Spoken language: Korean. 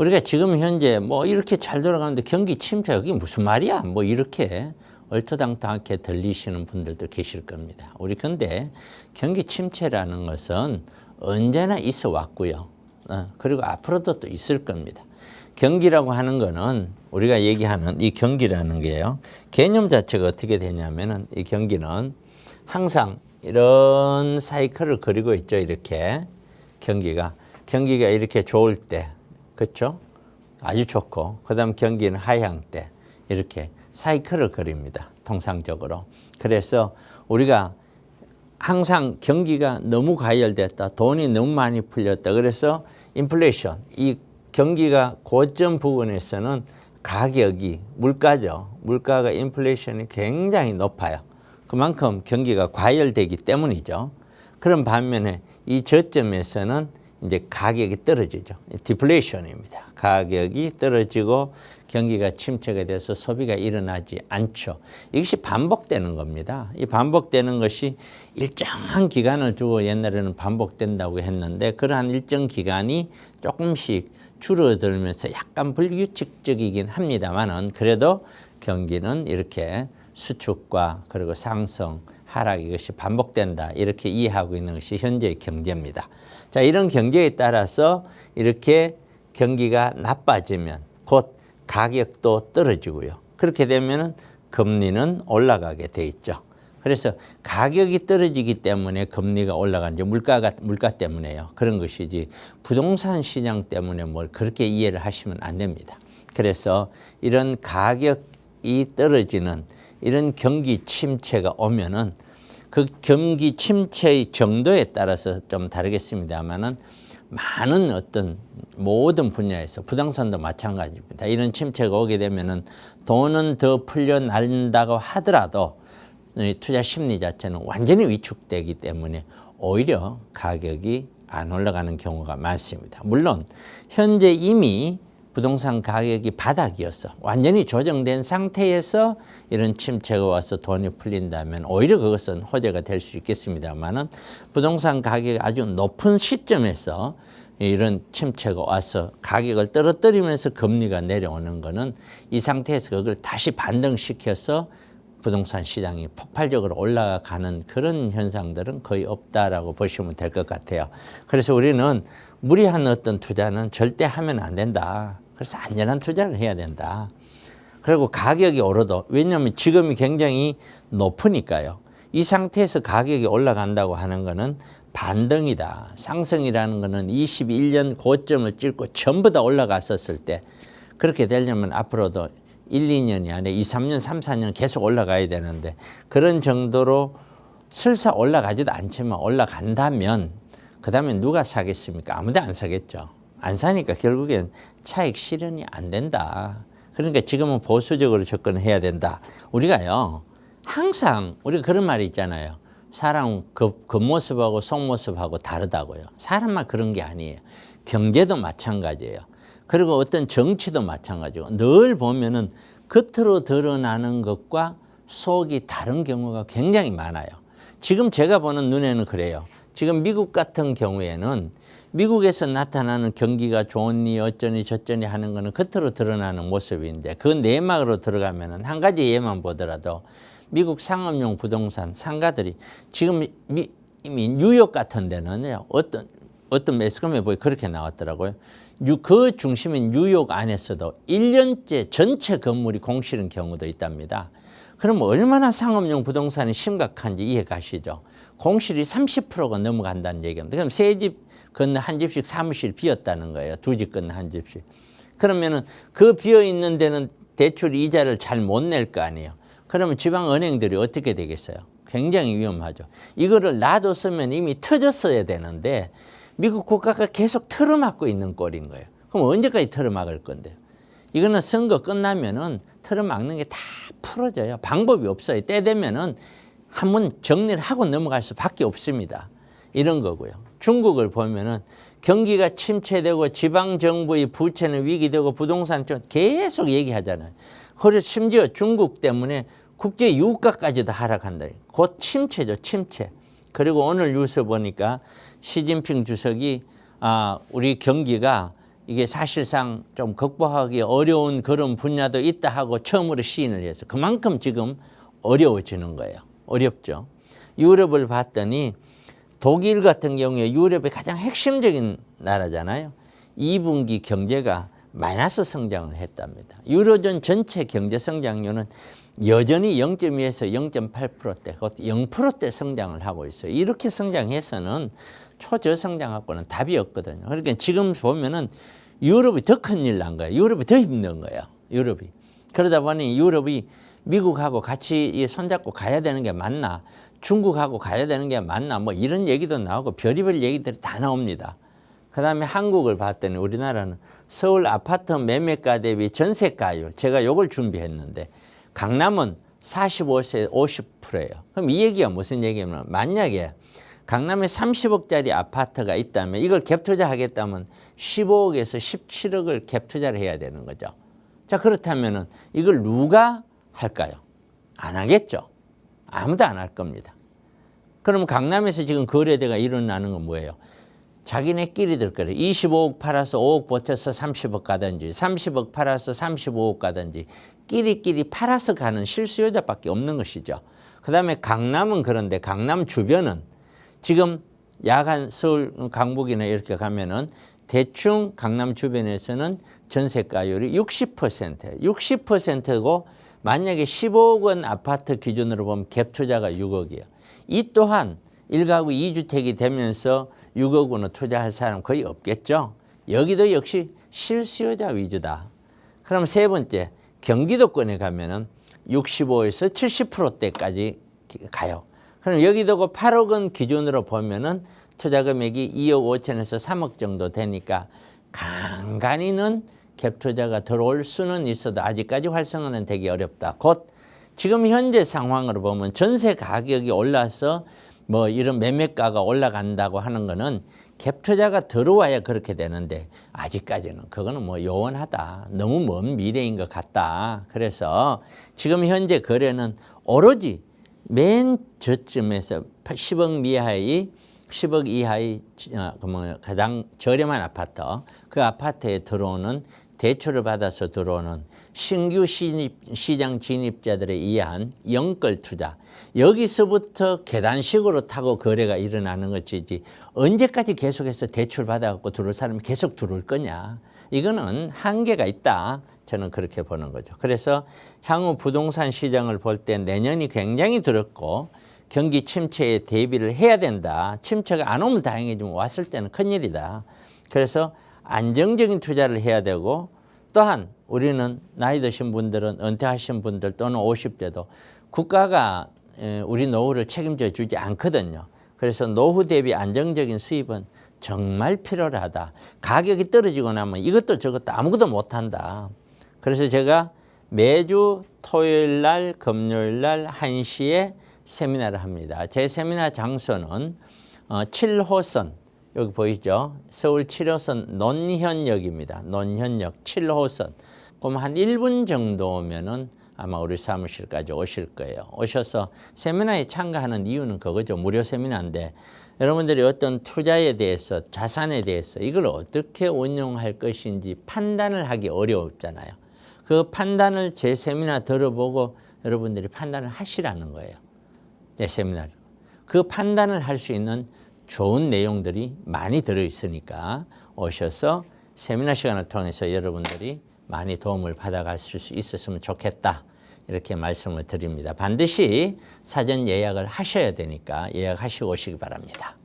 우리가 지금 현재 뭐 이렇게 잘 돌아가는데 경기 침체 여기 무슨 말이야? 뭐 이렇게 얼토당토하게 들리시는 분들도 계실 겁니다. 우리 근데 경기 침체라는 것은 언제나 있어 왔고요. 어, 그리고 앞으로도 또 있을 겁니다. 경기라고 하는 거는 우리가 얘기하는 이 경기라는 게요. 개념 자체가 어떻게 되냐면은 이 경기는 항상 이런 사이클을 그리고 있죠. 이렇게 경기가 경기가 이렇게 좋을 때 그렇죠? 아주 좋고 그다음 경기는 하향 때 이렇게 사이클을 그립니다. 통상적으로. 그래서 우리가 항상 경기가 너무 과열됐다. 돈이 너무 많이 풀렸다. 그래서 인플레이션 이 경기가 고점 부분에서는 가격이 물가죠. 물가가 인플레이션이 굉장히 높아요. 그만큼 경기가 과열되기 때문이죠. 그런 반면에 이 저점에서는 이제 가격이 떨어지죠. 디플레이션입니다. 가격이 떨어지고 경기가 침체가 돼서 소비가 일어나지 않죠. 이것이 반복되는 겁니다. 이 반복되는 것이 일정한 기간을 두고 옛날에는 반복된다고 했는데 그러한 일정 기간이 조금씩 줄어들면서 약간 불규칙적이긴 합니다만은 그래도 경기는 이렇게 수축과 그리고 상승, 하락 이것이 반복된다. 이렇게 이해하고 있는 것이 현재의 경제입니다. 자, 이런 경제에 따라서 이렇게 경기가 나빠지면 곧 가격도 떨어지고요. 그렇게 되면은 금리는 올라가게 돼 있죠. 그래서 가격이 떨어지기 때문에 금리가 올라간 지 물가가 물가 때문에요. 그런 것이지 부동산 시장 때문에 뭘 그렇게 이해를 하시면 안 됩니다. 그래서 이런 가격이 떨어지는 이런 경기 침체가 오면은 그 경기 침체의 정도에 따라서 좀 다르겠습니다만은 많은 어떤 모든 분야에서 부동산도 마찬가지입니다. 이런 침체가 오게 되면은 돈은 더 풀려난다고 하더라도 이 투자 심리 자체는 완전히 위축되기 때문에 오히려 가격이 안 올라가는 경우가 많습니다. 물론 현재 이미 부동산 가격이 바닥이었어. 완전히 조정된 상태에서 이런 침체가 와서 돈이 풀린다면 오히려 그것은 호재가 될 수 있겠습니다만은 부동산 가격이 아주 높은 시점에서 이런 침체가 와서 가격을 떨어뜨리면서 금리가 내려오는 거는 이 상태에서 그걸 다시 반등시켜서 부동산 시장이 폭발적으로 올라가는 그런 현상들은 거의 없다라고 보시면 될 것 같아요. 그래서 우리는 무리한 어떤 투자는 절대 하면 안 된다. 그래서 안전한 투자를 해야 된다. 그리고 가격이 오르도 왜냐하면 지금이 굉장히 높으니까요. 이 상태에서 가격이 올라간다고 하는 거는 반등이다. 상승이라는 거는 21년 고점을 찍고 전부 다 올라갔었을 때 그렇게 되려면 앞으로도 1, 2년이 아니라 2, 3년, 3, 4년 계속 올라가야 되는데 그런 정도로 슬사 올라가지도 않지만 올라간다면 그 다음에 누가 사겠습니까? 아무도 안 사겠죠. 안 사니까 결국엔 차익 실현이 안 된다. 그러니까 지금은 보수적으로 접근해야 된다. 우리가요, 항상 우리가 그런 말이 있잖아요. 사람 겉, 겉모습하고 속모습하고 다르다고요. 사람만 그런 게 아니에요. 경제도 마찬가지예요. 그리고 어떤 정치도 마찬가지고 늘 보면은 겉으로 드러나는 것과 속이 다른 경우가 굉장히 많아요. 지금 제가 보는 눈에는 그래요. 지금 미국 같은 경우에는 미국에서 나타나는 경기가 좋으니 어쩌니 저쩌니 하는 거는 겉으로 드러나는 모습인데 그 내막으로 들어가면은 한 가지 예만 보더라도 미국 상업용 부동산 상가들이 지금 미, 이미 뉴욕 같은 데는요 어떤 어떤 매스컴에 보이 그렇게 나왔더라고요. 유, 그 중심인 뉴욕 안에서도 1년째 전체 건물이 공실인 경우도 있답니다. 그럼 얼마나 상업용 부동산이 심각한지 이해 가시죠? 공실이 30%가 넘어간다는 얘기입니다. 그럼 세 집 건너 한 집씩 사무실 비었다는 거예요. 두 집 건너 한 집씩. 그러면은 그 비어 있는 데는 대출 이자를 잘 못 낼 거 아니에요. 그러면 지방 은행들이 어떻게 되겠어요? 굉장히 위험하죠. 이거를 놔뒀으면 이미 터졌어야 되는데 미국 국가가 계속 틀어막고 있는 꼴인 거예요. 그럼 언제까지 틀어막을 건데요? 이거는 선거 끝나면은 틀어막는 게 다 풀어져요. 방법이 없어요. 때 되면은 한 번 정리를 하고 넘어갈 수밖에 없습니다. 이런 거고요. 중국을 보면은 경기가 침체되고 지방 정부의 부채는 위기되고 부동산 좀 계속 얘기하잖아요. 그래서 심지어 중국 때문에 국제 유가까지도 하락한다. 곧 침체죠, 침체. 그리고 오늘 뉴스 보니까 시진핑 주석이 아, 우리 경기가 이게 사실상 좀 극복하기 어려운 그런 분야도 있다 하고 처음으로 시인을 해서 그만큼 지금 어려워지는 거예요. 어렵죠. 유럽을 봤더니 독일 같은 경우에 유럽의 가장 핵심적인 나라잖아요. 2분기 경제가 마이너스 성장을 했답니다. 유로존 전체 경제 성장률은 여전히 0.2에서 0.8%대, 곧 0%대 성장을 하고 있어요. 이렇게 성장해서는 초저성장하고는 답이 없거든요. 그러니까 지금 보면은 유럽이 더 큰일 난 거예요. 유럽이 더 힘든 거예요. 유럽이. 그러다 보니 유럽이 미국하고 같이 이 손잡고 가야 되는 게 맞나? 중국하고 가야 되는 게 맞나? 뭐 이런 얘기도 나오고 별의별 얘기들이 다 나옵니다. 그 다음에 한국을 봤더니 우리나라는 서울 아파트 매매가 대비 전세가율 제가 요걸 준비했는데 강남은 45세 50%예요. 그럼 이 얘기가 무슨 얘기냐면 만약에 강남에 30억짜리 아파트가 있다면 이걸 갭 투자하겠다면 15억에서 17억을 갭 투자를 해야 되는 거죠. 자 그렇다면 은 이걸 누가 할까요? 안 하겠죠. 아무도 안 할 겁니다. 그럼 강남에서 지금 거래대가 일어나는 건 뭐예요? 자기네끼리 들 거래. 25억 팔아서 5억 버텨서 30억 가든지 30억 팔아서 35억 가든지 끼리끼리 팔아서 가는 실수요자밖에 없는 것이죠. 그 다음에 강남은 그런데 강남 주변은 지금 야간 서울 강북이나 이렇게 가면은 대충 강남 주변에서는 전세가율이 60%예요. 60%고 만약에 15억 원 아파트 기준으로 보면 갭 투자가 6억이에요. 이 또한 1가구 2주택이 되면서 6억 원을 투자할 사람 거의 없겠죠. 여기도 역시 실수요자 위주다. 그럼 세 번째 경기도권에 가면은 65에서 70%대까지 가요. 그럼 여기도 8억 원 기준으로 보면은 투자 금액이 2억 5천에서 3억 정도 되니까 간간히는 갭 투자가 들어올 수는 있어도 아직까지 활성화는 되기 어렵다. 곧 지금 현재 상황으로 보면 전세 가격이 올라서 뭐 이런 매매가가 올라간다고 하는 거는 갭 투자가 들어와야 그렇게 되는데 아직까지는 그거는 뭐 요원하다. 너무 먼 미래인 것 같다. 그래서 지금 현재 거래는 오로지 맨 저쯤에서 10억 미하의 10억 이하의 어, 그뭐 가장 저렴한 아파트 그 아파트에 들어오는 대출을 받아서 들어오는 신규 신입, 시장 진입자들에 의한 영끌 투자. 여기서부터 계단식으로 타고 거래가 일어나는 것이지 언제까지 계속해서 대출 받아갖고 들어올 사람이 계속 들어올 거냐. 이거는 한계가 있다. 저는 그렇게 보는 거죠. 그래서 향후 부동산 시장을 볼 때 내년이 굉장히 들었고 경기 침체에 대비를 해야 된다. 침체가 안 오면 다행이지만 왔을 때는 큰일이다. 그래서 안정적인 투자를 해야 되고 또한 우리는 나이 드신 분들은 은퇴하신 분들 또는 50대도 국가가 에, 우리 노후를 책임져 주지 않거든요. 그래서 노후 대비 안정적인 수입은 정말 필요하다. 가격이 떨어지고 나면 이것도 저것도 아무것도 못한다. 그래서 제가 매주 토요일 날, 금요일 날 1시에 세미나를 합니다. 제 세미나 장소는 어, 7호선 여기 보이죠? 서울 7호선 논현역입니다. 논현역 7호선. 그럼 한 1분 정도 오면은 아마 우리 사무실까지 오실 거예요. 오셔서 세미나에 참가하는 이유는 그거죠. 무료 세미나인데 여러분들이 어떤 투자에 대해서 자산에 대해서 이걸 어떻게 운용할 것인지 판단을 하기 어려웠잖아요. 그 판단을 제 세미나 들어보고 여러분들이 판단을 하시라는 거예요. 제 세미나를. 그 판단을 할 수 있는 좋은 내용들이 많이 들어 있으니까 오셔서 세미나 시간을 통해서 여러분들이 많이 도움을 받아가실 수 있었으면 좋겠다. 이렇게 말씀을 드립니다. 반드시 사전 예약을 하셔야 되니까 예약하시고 오시기 바랍니다.